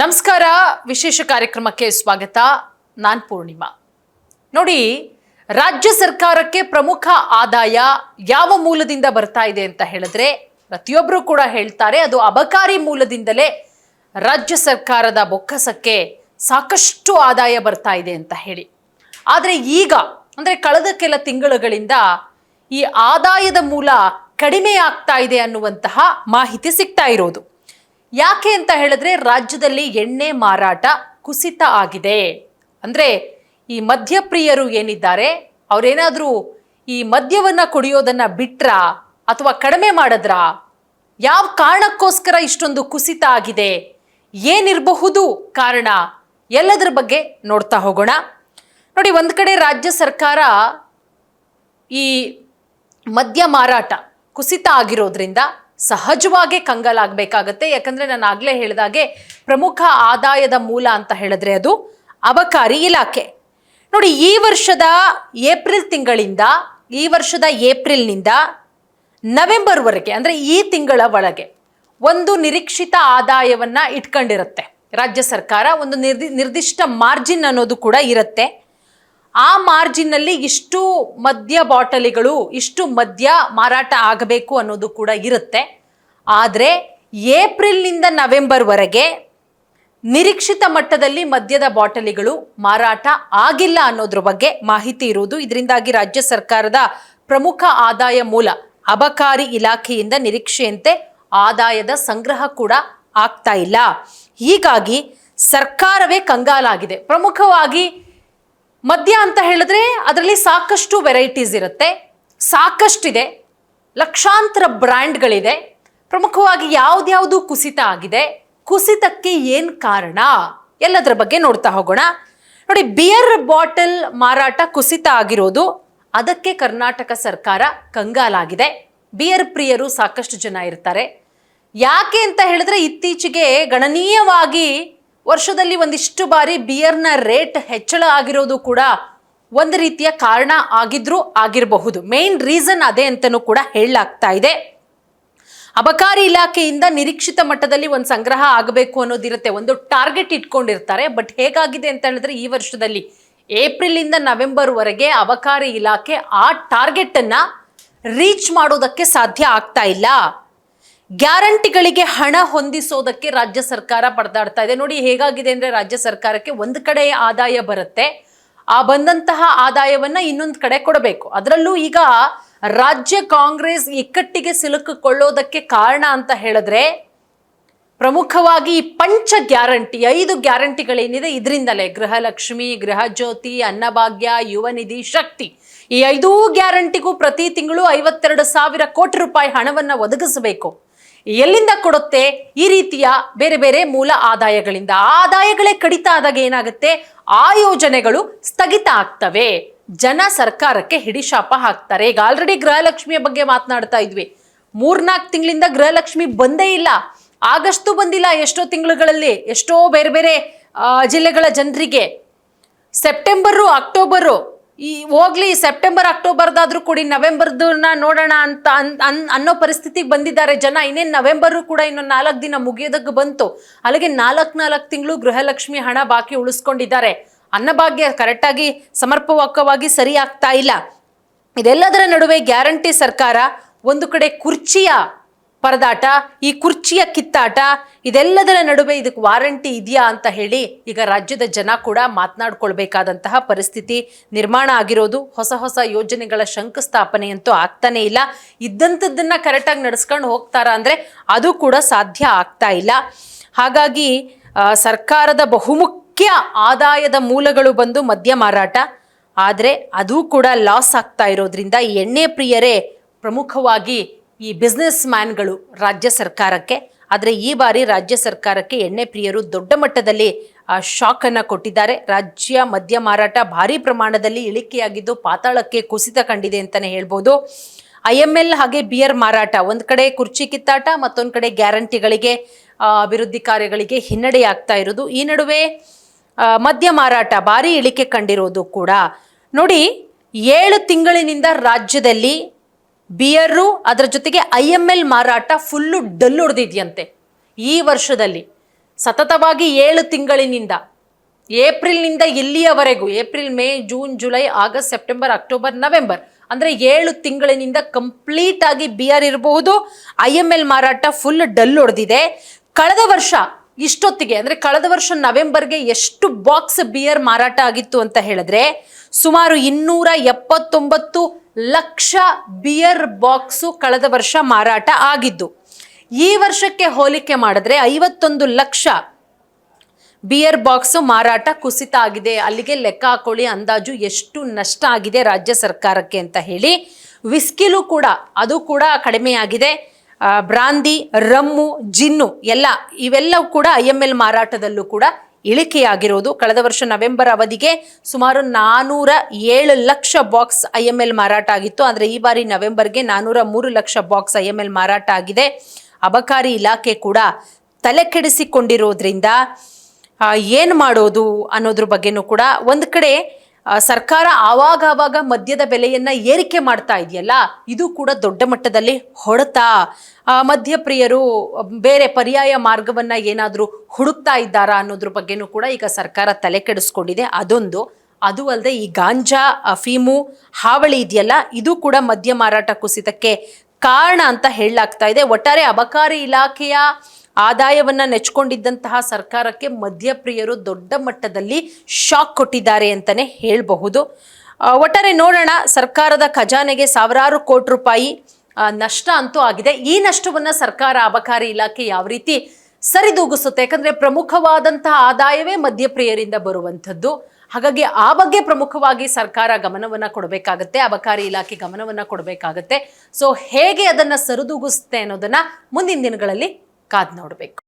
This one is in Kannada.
ನಮಸ್ಕಾರ, ವಿಶೇಷ ಕಾರ್ಯಕ್ರಮಕ್ಕೆ ಸ್ವಾಗತ. ನಾನ್ ಪೂರ್ಣಿಮಾ. ನೋಡಿ, ರಾಜ್ಯ ಸರ್ಕಾರಕ್ಕೆ ಪ್ರಮುಖ ಆದಾಯ ಯಾವ ಮೂಲದಿಂದ ಬರ್ತಾ ಇದೆ ಅಂತ ಹೇಳಿದ್ರೆ ಪ್ರತಿಯೊಬ್ಬರು ಕೂಡ ಹೇಳ್ತಾರೆ, ಅದು ಅಬಕಾರಿ ಮೂಲದಿಂದಲೇ ರಾಜ್ಯ ಸರ್ಕಾರದ ಬೊಕ್ಕಸಕ್ಕೆ ಸಾಕಷ್ಟು ಆದಾಯ ಬರ್ತಾ ಇದೆ ಅಂತ ಹೇಳಿ. ಆದರೆ ಈಗ, ಅಂದರೆ ಕಳೆದ ಕೆಲ ತಿಂಗಳುಗಳಿಂದ ಈ ಆದಾಯದ ಮೂಲ ಕಡಿಮೆ ಆಗ್ತಾ ಇದೆ ಅನ್ನುವಂತಹ ಮಾಹಿತಿ ಸಿಗ್ತಾ ಇರೋದು. ಯಾಕೆ ಅಂತ ಹೇಳಿದ್ರೆ ರಾಜ್ಯದಲ್ಲಿ ಎಣ್ಣೆ ಮಾರಾಟ ಕುಸಿತ ಆಗಿದೆ. ಅಂದ್ರೆ ಈ ಮದ್ಯಪ್ರಿಯರು ಏನಿದ್ದಾರೆ, ಅವರೇನಾದರೂ ಈ ಮದ್ಯವನ್ನು ಕುಡಿಯೋದನ್ನು ಬಿಟ್ರ ಅಥವಾ ಕಡಿಮೆ ಮಾಡಿದ್ರ? ಯಾವ ಕಾರಣಕ್ಕೋಸ್ಕರ ಇಷ್ಟೊಂದು ಕುಸಿತ ಆಗಿದೆ? ಏನಿರಬಹುದು ಕಾರಣ? ಎಲ್ಲದರ ಬಗ್ಗೆ ನೋಡ್ತಾ ಹೋಗೋಣ. ನೋಡಿ, ಒಂದು ಕಡೆ ರಾಜ್ಯ ಸರ್ಕಾರ ಈ ಮದ್ಯ ಮಾರಾಟ ಕುಸಿತ ಆಗಿರೋದ್ರಿಂದ ಸಹಜವಾಗಿ ಕಂಗಾಲಾಗಬೇಕಾಗತ್ತೆ. ಯಾಕಂದ್ರೆ ನಾನು ಆಗ್ಲೇ ಹೇಳಿದಾಗೆ ಪ್ರಮುಖ ಆದಾಯದ ಮೂಲ ಅಂತ ಹೇಳಿದ್ರೆ ಅದು ಅಬಕಾರಿ ಇಲಾಖೆ. ನೋಡಿ, ಈ ವರ್ಷದ ಏಪ್ರಿಲ್ ತಿಂಗಳಿಂದ, ಈ ವರ್ಷದ ಏಪ್ರಿಲ್ನಿಂದ ನವೆಂಬರ್ವರೆಗೆ, ಅಂದರೆ ಈ ತಿಂಗಳ ಒಳಗೆ ಒಂದು ನಿರೀಕ್ಷಿತ ಆದಾಯವನ್ನು ಇಟ್ಕೊಂಡಿರುತ್ತೆ. ರಾಜ್ಯ ಸರ್ಕಾರ ಒಂದು ನಿರ್ದಿ, ನಿರ್ದಿಷ್ಟ ಮಾರ್ಜಿನ್ ಅನ್ನೋದು ಕೂಡ ಇರುತ್ತೆ. ಆ ಮಾರ್ಜಿನ್ನಲ್ಲಿ ಇಷ್ಟು ಮದ್ಯ ಬಾಟಲಿಗಳು, ಇಷ್ಟು ಮದ್ಯ ಮಾರಾಟ ಆಗಬೇಕು ಅನ್ನೋದು ಕೂಡ ಇರುತ್ತೆ. ಆದರೆ ಏಪ್ರಿಲ್ನಿಂದ ನವೆಂಬರ್ವರೆಗೆ ನಿರೀಕ್ಷಿತ ಮಟ್ಟದಲ್ಲಿ ಮದ್ಯದ ಬಾಟಲಿಗಳು ಮಾರಾಟ ಆಗಿಲ್ಲ ಅನ್ನೋದ್ರ ಬಗ್ಗೆ ಮಾಹಿತಿ ಇರುವುದು. ಇದರಿಂದಾಗಿ ರಾಜ್ಯ ಸರ್ಕಾರದ ಪ್ರಮುಖ ಆದಾಯ ಮೂಲ ಅಬಕಾರಿ ಇಲಾಖೆಯಿಂದ ನಿರೀಕ್ಷೆಯಂತೆ ಆದಾಯದ ಸಂಗ್ರಹ ಕೂಡ ಆಗ್ತಾ ಇಲ್ಲ. ಹೀಗಾಗಿ ಸರ್ಕಾರವೇ ಕಂಗಾಲಾಗಿದೆ. ಪ್ರಮುಖವಾಗಿ ಮದ್ಯ ಅಂತ ಹೇಳಿದ್ರೆ ಅದರಲ್ಲಿ ಸಾಕಷ್ಟು ವೆರೈಟೀಸ್ ಇರುತ್ತೆ. ಸಾಕಷ್ಟಿದೆ. ಲಕ್ಷಾಂತರ ಬ್ರ್ಯಾಂಡ್ಗಳಿದೆ. ಪ್ರಮುಖವಾಗಿ ಯಾವ್ದ್ಯಾವುದು ಕುಸಿತ ಆಗಿದೆ. ಕುಸಿತಕ್ಕೆ ಏನ್ ಕಾರಣ? ಎಲ್ಲದರ ಬಗ್ಗೆ ನೋಡ್ತಾ ಹೋಗೋಣ. ನೋಡಿ ಬಿಯರ್ ಬಾಟಲ್ ಮಾರಾಟ ಕುಸಿತ ಆಗಿರೋದು ಅದಕ್ಕೆ ಕರ್ನಾಟಕ ಸರ್ಕಾರ ಕಂಗಾಲಾಗಿದೆ. ಬಿಯರ್ ಪ್ರಿಯರು ಸಾಕಷ್ಟು ಜನ ಇರ್ತಾರೆ. ಯಾಕೆ ಅಂತ ಹೇಳಿದ್ರೆ ಇತ್ತೀಚೆಗೆ ಗಣನೀಯವಾಗಿ ವರ್ಷದಲ್ಲಿ ಒಂದಿಷ್ಟು ಬಾರಿ ಬಿಯರ್ನ ರೇಟ್ ಹೆಚ್ಚಳ ಆಗಿರೋದು ಕೂಡ ಒಂದು ರೀತಿಯ ಕಾರಣ ಆಗಿದ್ರೂ ಆಗಿರಬಹುದು. ಮೇನ್ ರೀಸನ್ ಅದೇ ಅಂತಲೂ ಕೂಡ ಹೇಳಲಾಗ್ತಾ ಇದೆ. ಅಬಕಾರಿ ಇಲಾಖೆಯಿಂದ ನಿರೀಕ್ಷಿತ ಮಟ್ಟದಲ್ಲಿ ಒಂದು ಸಂಗ್ರಹ ಆಗಬೇಕು ಅನ್ನೋದಿರುತ್ತೆ ಒಂದು ಟಾರ್ಗೆಟ್ ಇಟ್ಕೊಂಡಿರ್ತಾರೆ. ಬಟ್ ಹೇಗಾಗಿದೆ ಅಂತ ಹೇಳಿದ್ರೆ ಈ ವರ್ಷದಲ್ಲಿ ಏಪ್ರಿಲ್ ಇಂದ ನವೆಂಬರ್ ವರೆಗೆ ಅಬಕಾರಿ ಇಲಾಖೆ ಆ ಟಾರ್ಗೆಟ್ ಅನ್ನ ರೀಚ್ ಮಾಡೋದಕ್ಕೆ ಸಾಧ್ಯ ಆಗ್ತಾ ಇಲ್ಲ. ಗ್ಯಾರಂಟಿಗಳಿಗೆ ಹಣ ಹೊಂದಿಸೋದಕ್ಕೆ ರಾಜ್ಯ ಸರ್ಕಾರ ಪರದಾಡ್ತಾ ಇದೆ. ನೋಡಿ ಹೇಗಾಗಿದೆ ಅಂದ್ರೆ ರಾಜ್ಯ ಸರ್ಕಾರಕ್ಕೆ ಒಂದು ಕಡೆ ಆದಾಯ ಬರುತ್ತೆ, ಆ ಬಂದಂತಹ ಆದಾಯವನ್ನ ಇನ್ನೊಂದು ಕಡೆ ಕೊಡಬೇಕು. ಅದರಲ್ಲೂ ಈಗ ರಾಜ್ಯ ಕಾಂಗ್ರೆಸ್ ಇಕ್ಕಟ್ಟಿಗೆ ಸಿಲುಕಿಕೊಳ್ಳೋದಕ್ಕೆ ಕಾರಣ ಅಂತ ಹೇಳಿದ್ರೆ ಪ್ರಮುಖವಾಗಿ ಪಂಚ ಗ್ಯಾರಂಟಿ, ಐದು ಗ್ಯಾರಂಟಿಗಳೇನಿದೆ ಇದರಿಂದಲೇ. ಗೃಹಲಕ್ಷ್ಮಿ ಗೃಹ ಜ್ಯೋತಿ ಅನ್ನಭಾಗ್ಯ, ಯುವ ನಿಧಿ, ಶಕ್ತಿ. ಈ ಐದೂ ಗ್ಯಾರಂಟಿಗೂ ಪ್ರತಿ ತಿಂಗಳು ಐವತ್ತೆರಡು ಸಾವಿರ ಕೋಟಿ ರೂಪಾಯಿ ಹಣವನ್ನು ಒದಗಿಸಬೇಕು. ಎಲ್ಲಿಂದ ಕೊಡುತ್ತೆ? ಈ ರೀತಿಯ ಬೇರೆ ಬೇರೆ ಮೂಲ ಆದಾಯಗಳಿಂದ. ಆದಾಯಗಳೇ ಕಡಿತ ಆದಾಗ ಏನಾಗುತ್ತೆ? ಆ ಯೋಜನೆಗಳು ಸ್ಥಗಿತ ಆಗ್ತವೆ. ಜನ ಸರ್ಕಾರಕ್ಕೆ ಹಿಡಿಶಾಪ ಹಾಕ್ತಾರೆ. ಈಗ ಆಲ್ರೆಡಿ ಗೃಹಲಕ್ಷ್ಮಿಯ ಬಗ್ಗೆ ಮಾತನಾಡ್ತಾ ಇದ್ವಿ. ಮೂರ್ನಾಲ್ಕು ತಿಂಗಳಿಂದ ಗೃಹಲಕ್ಷ್ಮಿ ಬಂದೇ ಇಲ್ಲ. ಆಗಸ್ಟು ಬಂದಿಲ್ಲ ಎಷ್ಟೋ ತಿಂಗಳುಗಳಲ್ಲಿ, ಎಷ್ಟೋ ಬೇರೆ ಬೇರೆ ಜಿಲ್ಲೆಗಳ ಜನರಿಗೆ. ಸೆಪ್ಟೆಂಬರು, ಅಕ್ಟೋಬರು ಈ ಹೋಗ್ಲಿ ಸೆಪ್ಟೆಂಬರ್ ಅಕ್ಟೋಬರ್ದಾದ್ರೂ ಕೊಡಿ ನವೆಂಬರ್ದನ್ನ ನೋಡೋಣ ಅಂತ ಅನ್- ಅನ್- ಅನ್ನೋ ಪರಿಸ್ಥಿತಿಗೆ ಬಂದಿದ್ದಾರೆ ಜನ. ಇನ್ನೇನು ನವೆಂಬರು ಕೂಡ ಇನ್ನೊಂದು ನಾಲ್ಕು ದಿನ ಮುಗಿಯೋದಕ್ಕೆ ಬಂತು. ಅಲ್ಲಿಗೆ ನಾಲ್ಕು ನಾಲ್ಕು ತಿಂಗಳು ಗೃಹಲಕ್ಷ್ಮಿ ಹಣ ಬಾಕಿ ಉಳಿಸ್ಕೊಂಡಿದ್ದಾರೆ. ಅನ್ನಭಾಗ್ಯ ಕರೆಕ್ಟಾಗಿ ಸಮರ್ಪಕವಾಗಿ ಸರಿ ಆಗ್ತಾ ಇಲ್ಲ. ಇದೆಲ್ಲದರ ನಡುವೆ ಗ್ಯಾರಂಟಿ ಸರ್ಕಾರ ಒಂದು ಕಡೆ ಕುರ್ಚಿಯ ಪರದಾಟ, ಈ ಕುರ್ಚಿಯ ಕಿತ್ತಾಟ, ಇದೆಲ್ಲದರ ನಡುವೆ ಇದಕ್ಕೆ ವಾರಂಟಿ ಇದೆಯಾ ಅಂತ ಹೇಳಿ ಈಗ ರಾಜ್ಯದ ಜನ ಕೂಡ ಮಾತನಾಡ್ಕೊಳ್ಬೇಕಾದಂತಹ ಪರಿಸ್ಥಿತಿ ನಿರ್ಮಾಣ ಆಗಿರೋದು. ಹೊಸ ಹೊಸ ಯೋಜನೆಗಳ ಶಂಕುಸ್ಥಾಪನೆ ಅಂತೂ ಆಗ್ತಾನೆ ಇಲ್ಲ. ಇದ್ದಂಥದ್ದನ್ನ ಕರೆಕ್ಟಾಗಿ ನಡೆಸ್ಕೊಂಡು ಹೋಗ್ತಾರ ಅಂದ್ರೆ ಅದು ಕೂಡ ಸಾಧ್ಯ ಆಗ್ತಾ ಇಲ್ಲ. ಹಾಗಾಗಿ ಸರ್ಕಾರದ ಬಹುಮುಖ್ಯ ಆದಾಯದ ಮೂಲಗಳು ಬಂದು ಮದ್ಯ ಮಾರಾಟ. ಆದರೆ ಅದು ಕೂಡ ಲಾಸ್ ಆಗ್ತಾ ಇರೋದ್ರಿಂದ ಎಣ್ಣೆ ಪ್ರಿಯರೇ ಪ್ರಮುಖವಾಗಿ ಈ ಬಿಸ್ನೆಸ್ ಮ್ಯಾನ್ಗಳು ರಾಜ್ಯ ಸರ್ಕಾರಕ್ಕೆ, ಆದರೆ ಈ ಬಾರಿ ರಾಜ್ಯ ಸರ್ಕಾರಕ್ಕೆ ಎಣ್ಣೆ ಪ್ರಿಯರು ದೊಡ್ಡ ಮಟ್ಟದಲ್ಲಿ ಶಾಕ್ ಅನ್ನ ಕೊಟ್ಟಿದ್ದಾರೆ. ರಾಜ್ಯ ಮದ್ಯ ಮಾರಾಟ ಭಾರಿ ಪ್ರಮಾಣದಲ್ಲಿ ಇಳಿಕೆಯಾಗಿದ್ದು ಪಾತಾಳಕ್ಕೆ ಕುಸಿತ ಕಂಡಿದೆ ಅಂತಾನೆ ಹೇಳ್ಬೋದು. ಐ ಎಂ ಎಲ್ ಹಾಗೆ ಬಿಯರ್ ಮಾರಾಟ, ಒಂದ್ ಕಡೆ ಕುರ್ಚಿ ಕಿತ್ತಾಟ, ಮತ್ತೊಂದ್ ಕಡೆ ಗ್ಯಾರಂಟಿಗಳಿಗೆ ಅಭಿವೃದ್ಧಿ ಕಾರ್ಯಗಳಿಗೆ ಹಿನ್ನಡೆ ಆಗ್ತಾ ಇರೋದು. ಈ ನಡುವೆ ಮದ್ಯ ಮಾರಾಟ ಭಾರಿ ಇಳಿಕೆ ಕಂಡಿರೋದು ಕೂಡ. ನೋಡಿ, ಏಳು ತಿಂಗಳಿನಿಂದ ರಾಜ್ಯದಲ್ಲಿ ಬಿಯರು ಅದರ ಜೊತೆಗೆ ಐ ಎಂ ಎಲ್ ಮಾರಾಟ ಫುಲ್ಲು ಡಲ್ ಹೊಡೆದಿದೆಯಂತೆ ಈ ವರ್ಷದಲ್ಲಿ ಸತತವಾಗಿ ಏಳು ತಿಂಗಳಿನಿಂದ, ಏಪ್ರಿಲ್ನಿಂದ ಇಲ್ಲಿಯವರೆಗೂ, April, May, June, July, August, September, October, November, ಅಂದರೆ ಏಳು ತಿಂಗಳಿನಿಂದ ಕಂಪ್ಲೀಟ್ ಆಗಿ ಬಿಯರ್ ಇರಬಹುದು, ಐ ಎಂ ಎಲ್ ಮಾರಾಟ ಫುಲ್ ಡಲ್ ಹೊಡೆದಿದೆ ಕಳೆದ ವರ್ಷ ಇಷ್ಟೊತ್ತಿಗೆ, ಅಂದರೆ ಕಳೆದ ವರ್ಷ ನವೆಂಬರ್ಗೆ ಎಷ್ಟು ಬಾಕ್ಸ್ ಬಿಯರ್ ಮಾರಾಟ ಆಗಿತ್ತು ಅಂತ ಹೇಳಿದ್ರೆ, ಸುಮಾರು ಇನ್ನೂರ ಎಪ್ಪತ್ತೊಂಬತ್ತು ಲಕ್ಷ ಬಿಯರ್ ಬಾಕ್ಸು ಕಳೆದ ವರ್ಷ ಮಾರಾಟ ಆಗಿದ್ದು, ಈ ವರ್ಷಕ್ಕೆ ಹೋಲಿಕೆ ಮಾಡಿದ್ರೆ ಐವತ್ತೊಂದು ಲಕ್ಷ ಬಿಯರ್ ಬಾಕ್ಸು ಮಾರಾಟ ಕುಸಿತ ಆಗಿದೆ. ಅಲ್ಲಿಗೆ ಲೆಕ್ಕ ಹಾಕೊಳ್ಳಿ. ಅಂದಾಜು ಎಷ್ಟು ನಷ್ಟ ಆಗಿದೆ ರಾಜ್ಯ ಸರ್ಕಾರಕ್ಕೆ ಅಂತ ಹೇಳಿ. ವಿಸ್ಕಿಲು ಕೂಡ, ಅದು ಕೂಡ ಕಡಿಮೆಯಾಗಿದೆ. ಬ್ರಾಂದಿ, ರಮ್ಮು, ಜಿನ್ನು, ಎಲ್ಲ, ಇವೆಲ್ಲವೂ ಕೂಡ ಐ ಎಂ ಎಲ್ ಮಾರಾಟದಲ್ಲೂ ಕೂಡ ಇಳಿಕೆಯಾಗಿರೋದು. ಕಳೆದ ವರ್ಷ ನವೆಂಬರ್ ಅವಧಿಗೆ ಸುಮಾರು ನಾನೂರ ಏಳು lakh box I M L ಮಾರಾಟ ಆಗಿತ್ತು. ಆದರೆ ಈ ಬಾರಿ ನವೆಂಬರ್ಗೆ ನಾನೂರ ಮೂರು lakh box I M L ಮಾರಾಟ ಆಗಿದೆ. ಅಬಕಾರಿ ಇಲಾಖೆ ಕೂಡ ತಲೆ ಕೆಡಿಸಿಕೊಂಡಿರೋದ್ರಿಂದ ಆ, ಮಾಡೋದು ಅನ್ನೋದ್ರ ಬಗ್ಗೆನೂ ಕೂಡ ಒಂದು ಕಡೆ ಸರ್ಕಾರ ಆವಾಗ ಆವಾಗ ಮದ್ಯದ ಬೆಲೆಯನ್ನ ಏರಿಕೆ ಮಾಡ್ತಾ ಇದೆಯಲ್ಲ, ಇದು ಕೂಡ ದೊಡ್ಡ ಮಟ್ಟದಲ್ಲಿ ಹೊಡೆತ. ಮದ್ಯಪ್ರಿಯರು ಬೇರೆ ಪರ್ಯಾಯ ಮಾರ್ಗವನ್ನ ಏನಾದರೂ ಹುಡುಕ್ತಾ ಇದ್ದಾರಾ ಅನ್ನೋದ್ರ ಬಗ್ಗೆನೂ ಕೂಡ ಈಗ ಸರ್ಕಾರ ತಲೆ ಕೆಡಿಸ್ಕೊಂಡಿದೆ. ಅದೊಂದು. ಅದು ಅಲ್ಲದೆ ಈ ಗಾಂಜಾ ಅಫೀಮು ಹಾವಳಿ ಇದೆಯಲ್ಲ, ಇದು ಕೂಡ ಮದ್ಯ ಮಾರಾಟ ಕುಸಿತಕ್ಕೆ ಕಾರಣ ಅಂತ ಹೇಳಲಾಗ್ತಾ ಇದೆ. ಒಟ್ಟಾರೆ ಅಬಕಾರಿ ಇಲಾಖೆಯ ಆದಾಯವನ್ನ ನೆಚ್ಕೊಂಡಿದ್ದಂತಹ ಸರ್ಕಾರಕ್ಕೆ ಮಧ್ಯಪ್ರಿಯರು ದೊಡ್ಡ ಮಟ್ಟದಲ್ಲಿ ಶಾಕ್ ಕೊಟ್ಟಿದ್ದಾರೆ ಅಂತಾನೆ ಹೇಳಬಹುದು. ಒಟ್ಟಾರೆ ನೋಡೋಣ, ಸರ್ಕಾರದ ಖಜಾನೆಗೆ ಸಾವಿರಾರು ಕೋಟಿ ರೂಪಾಯಿ ನಷ್ಟ ಅಂತೂ ಆಗಿದೆ. ಈ ನಷ್ಟವನ್ನ ಸರ್ಕಾರ, ಅಬಕಾರಿ ಇಲಾಖೆ ಯಾವ ರೀತಿ ಸರಿದೂಗಿಸುತ್ತೆ? ಯಾಕಂದರೆ ಪ್ರಮುಖವಾದಂತಹ ಆದಾಯವೇ ಮಧ್ಯಪ್ರಿಯರಿಂದ ಬರುವಂಥದ್ದು. ಹಾಗಾಗಿ ಆ ಬಗ್ಗೆ ಪ್ರಮುಖವಾಗಿ ಸರ್ಕಾರ ಗಮನವನ್ನ ಕೊಡಬೇಕಾಗತ್ತೆ, ಅಬಕಾರಿ ಇಲಾಖೆ ಗಮನವನ್ನ ಕೊಡಬೇಕಾಗತ್ತೆ. ಸೊ ಹೇಗೆ ಅದನ್ನ ಸರಿದೂಗಿಸುತ್ತೆ ಅನ್ನೋದನ್ನ ಮುಂದಿನ ದಿನಗಳಲ್ಲಿ ಕಾದ್ ನೋಡಬೇಕು.